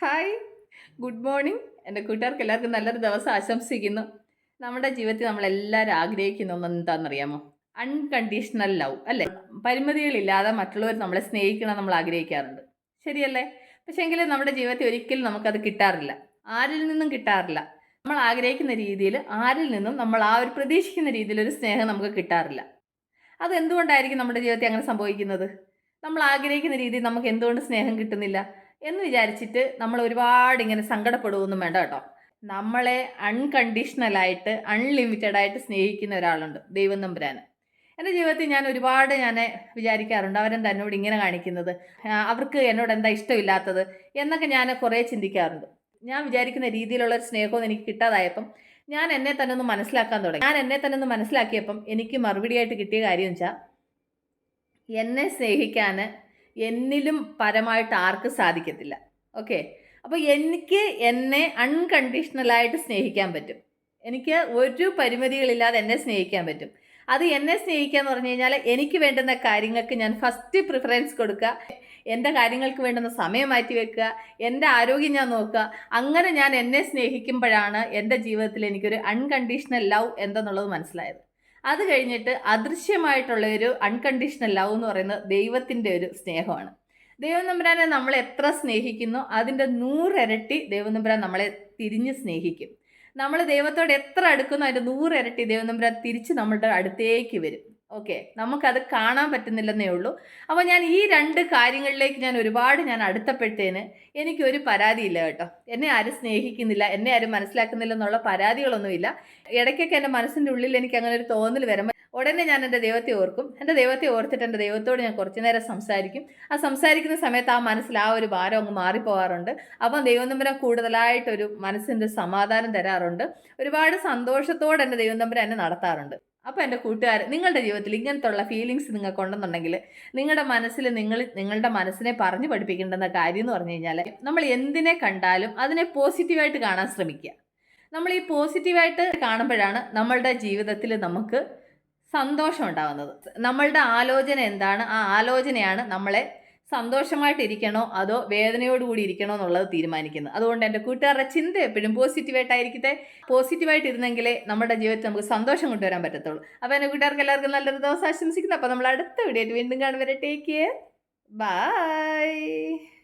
Hi good morning എന്റെ കൂട്ടുകാർക്ക് എല്ലാവർക്കും നല്ലൊരു ദിവസം ആശംസിക്കുന്നു. നമ്മുടെ ജീവിതത്തിൽ നമ്മളെല്ലാവരും ആഗ്രഹിക്കുന്ന ഒന്ന് എന്താണെന്നറിയാമോ അൺകണ്ടീഷണൽ ലവ് അല്ലേ? പരിമിതികളില്ലാതെ മറ്റുള്ളവർ നമ്മളെ സ്നേഹിക്കണം നമ്മൾ ആഗ്രഹിക്കാറുണ്ട്. ശരിയല്ലേ? പക്ഷേ എങ്കിലും നമ്മുടെ ജീവിതത്തിൽ ഒരിക്കലും നമുക്കത് കിട്ടാറില്ല. ആരിൽ നിന്നും കിട്ടാറില്ല. നമ്മൾ ആഗ്രഹിക്കുന്ന രീതിയിൽ ആരിൽ നിന്നും നമ്മൾ ആ ഒരു പ്രതീക്ഷിക്കുന്ന രീതിയിൽ ഒരു സ്നേഹം നമുക്ക് കിട്ടാറില്ല. അത് എന്തുകൊണ്ടായിരിക്കും നമ്മുടെ ജീവിതത്തിൽ അങ്ങനെ സംഭവിക്കുന്നത്? നമ്മൾ ആഗ്രഹിക്കുന്ന രീതിയിൽ നമുക്ക് എന്തുകൊണ്ട് സ്നേഹം കിട്ടുന്നില്ല? എന്ന് വിചാരിച്ചിട്ട് നമ്മൾ ഒരുപാട് ഇങ്ങനെ സങ്കടപ്പെടുകയൊന്നും വേണ്ട കേട്ടോ. നമ്മളെ അൺകണ്ടീഷണലായിട്ട് അൺലിമിറ്റഡ് ആയിട്ട് സ്നേഹിക്കുന്ന ഒരാളുണ്ട് ദൈവം നമ്പുരാൻ എന്റെ ജീവിതത്തിൽ ഞാൻ ഒരുപാട് ഞാൻ വിചാരിക്കാറുണ്ട് അവരെന്താ എന്നോട് ഇങ്ങനെ കാണിക്കുന്നത്? അവർക്ക് എന്നോട് എന്താ ഇഷ്ടമില്ലാത്തത്? എന്നൊക്കെ ഞാൻ കുറേ ചിന്തിക്കാറുണ്ട്. ഞാൻ വിചാരിക്കുന്ന രീതിയിലുള്ള ഒരു സ്നേഹമൊന്നും എനിക്ക് കിട്ടാതായപ്പം ഞാൻ എന്നെ തന്നെ ഒന്ന് മനസ്സിലാക്കാൻ തുടങ്ങി. ഞാൻ എന്നെ തന്നെ ഒന്ന് മനസ്സിലാക്കിയപ്പം എനിക്ക് മറുപടിയായിട്ട് കിട്ടിയ കാര്യം വെച്ചാൽ എന്നെ സ്നേഹിക്കാൻ എന്നിലും പരമായിട്ട് ആർക്കും സാധിക്കത്തില്ല. ഓക്കെ അപ്പോൾ എനിക്ക് എന്നെ അൺകണ്ടീഷണലായിട്ട് സ്നേഹിക്കാൻ പറ്റും. എനിക്ക് ഒരു പരിമിതികളില്ലാതെ എന്നെ സ്നേഹിക്കാൻ പറ്റും. അത് എന്നെ സ്നേഹിക്കുക എന്ന് പറഞ്ഞു കഴിഞ്ഞാൽ എനിക്ക് വേണ്ടുന്ന കാര്യങ്ങൾക്ക് ഞാൻ ഫസ്റ്റ് പ്രിഫറൻസ് കൊടുക്കുക. എന്റെ കാര്യങ്ങൾക്ക് വേണ്ടുന്ന സമയം മാറ്റി വെക്കുക. എന്റെ ആരോഗ്യം ഞാൻ നോക്കുക. അങ്ങനെ ഞാൻ എന്നെ സ്നേഹിക്കുമ്പോഴാണ് എന്റെ ജീവിതത്തിൽ എനിക്കൊരു അൺകണ്ടീഷണൽ ലവ് എന്തെന്നുള്ളത് മനസ്സിലായത്. അത് കഴിഞ്ഞിട്ട് അദൃശ്യമായിട്ടുള്ള ഒരു അൺകണ്ടീഷണൽ ലവ് എന്ന് പറയുന്നത് ദൈവത്തിന്റെ ഒരു സ്നേഹമാണ്. ദൈവം നമ്പുരാനെ നമ്മൾ എത്ര സ്നേഹിക്കുന്നു അതിന്റെ നൂറിരട്ടി ദൈവം നമ്പുരാൻ നമ്മളെ തിരിഞ്ഞ് സ്നേഹിക്കും. നമ്മൾ ദൈവത്തോട് എത്ര അടുക്കുന്നു അതിന്റെ നൂറിരട്ടി ദൈവം നമ്പുരാൻ തിരിച്ച് നമ്മളുടെ അടുത്തേക്ക് വരും. ഓക്കെ നമുക്കത് കാണാൻ പറ്റുന്നില്ലെന്നേ ഉള്ളൂ. അപ്പോൾ ഞാൻ ഈ രണ്ട് കാര്യങ്ങളിലേക്ക് ഞാൻ ഒരുപാട് ഞാൻ അടുത്തപ്പോഴത്തേന് എനിക്കൊരു പരാതിയില്ല കേട്ടോ. എന്നെ ആരും സ്നേഹിക്കുന്നില്ല എന്നെ ആരും മനസ്സിലാക്കുന്നില്ല എന്നുള്ള പരാതികളൊന്നുമില്ല. ഇടയ്ക്കൊക്കെ എന്റെ മനസ്സിന്റെ ഉള്ളിൽ എനിക്ക് അങ്ങനെ ഒരു തോന്നൽ വരുമ്പോൾ ഉടനെ ഞാൻ എന്റെ ദൈവത്തെ ഓർക്കും. എന്റെ ദൈവത്തെ ഓർത്തിട്ട് എന്റെ ദൈവത്തോട് ഞാൻ കുറച്ച് നേരം സംസാരിക്കും. ആ സംസാരിക്കുന്ന സമയത്ത് ആ മനസ്സിൽ ആ ഒരു ഭാരം അങ്ങ് മാറിപ്പോകാറുണ്ട് അപ്പം ദൈവം തമ്പുരാൻ കൂടുതലായിട്ടൊരു മനസ്സിന്റെ സമാധാനം തരാറുണ്ട്. ഒരുപാട് സന്തോഷത്തോടെ എന്റെ ദൈവം എന്നെ നടത്താറുണ്ട്. അപ്പോൾ എന്റെ കൂട്ടുകാർ നിങ്ങളുടെ ജീവിതത്തിൽ ഇങ്ങനത്തുള്ള ഫീലിങ്സ് നിങ്ങൾക്ക് ഉണ്ടെന്നുണ്ടെങ്കിൽ നിങ്ങളുടെ മനസ്സിൽ നിങ്ങൾ നിങ്ങളുടെ മനസ്സിനെ പറഞ്ഞു പഠിപ്പിക്കേണ്ടുന്ന കാര്യം എന്ന് പറഞ്ഞു കഴിഞ്ഞാൽ നമ്മൾ എന്തിനെ കണ്ടാലും അതിനെ പോസിറ്റീവായിട്ട് കാണാൻ ശ്രമിക്കുക. നമ്മൾ ഈ പോസിറ്റീവായിട്ട് കാണുമ്പോഴാണ് നമ്മളുടെ ജീവിതത്തിൽ നമുക്ക് സന്തോഷം ഉണ്ടാകുന്നത്. നമ്മളുടെ ആലോചന എന്താണ്? ആ ആലോചനയാണ് നമ്മളെ സന്തോഷമായിട്ടിരിക്കണോ? അതോ വേദനയോടുകൂടി ഇരിക്കണോ എന്നുള്ളത് തീരുമാനിക്കുന്നത് അതുകൊണ്ട് എന്റെ കൂട്ടുകാരുടെ ചിന്ത എപ്പോഴും പോസിറ്റീവായിട്ടായിരിക്കട്ടെ. പോസിറ്റീവായിട്ട് ഇരുന്നെങ്കിലേ നമ്മുടെ ജീവിതത്തിൽ നമുക്ക് സന്തോഷം കൊണ്ടുവരാൻ പറ്റത്തുള്ളൂ. അപ്പോൾ എന്റെ കൂട്ടുകാർക്ക് എല്ലാവർക്കും നല്ലൊരു ദിവസം ആശംസിക്കുന്നു. അപ്പോൾ നമ്മൾ അടുത്ത വീഡിയോ വീണ്ടും കാണുവരെ ടേക്ക് കെയർ. ബൈ.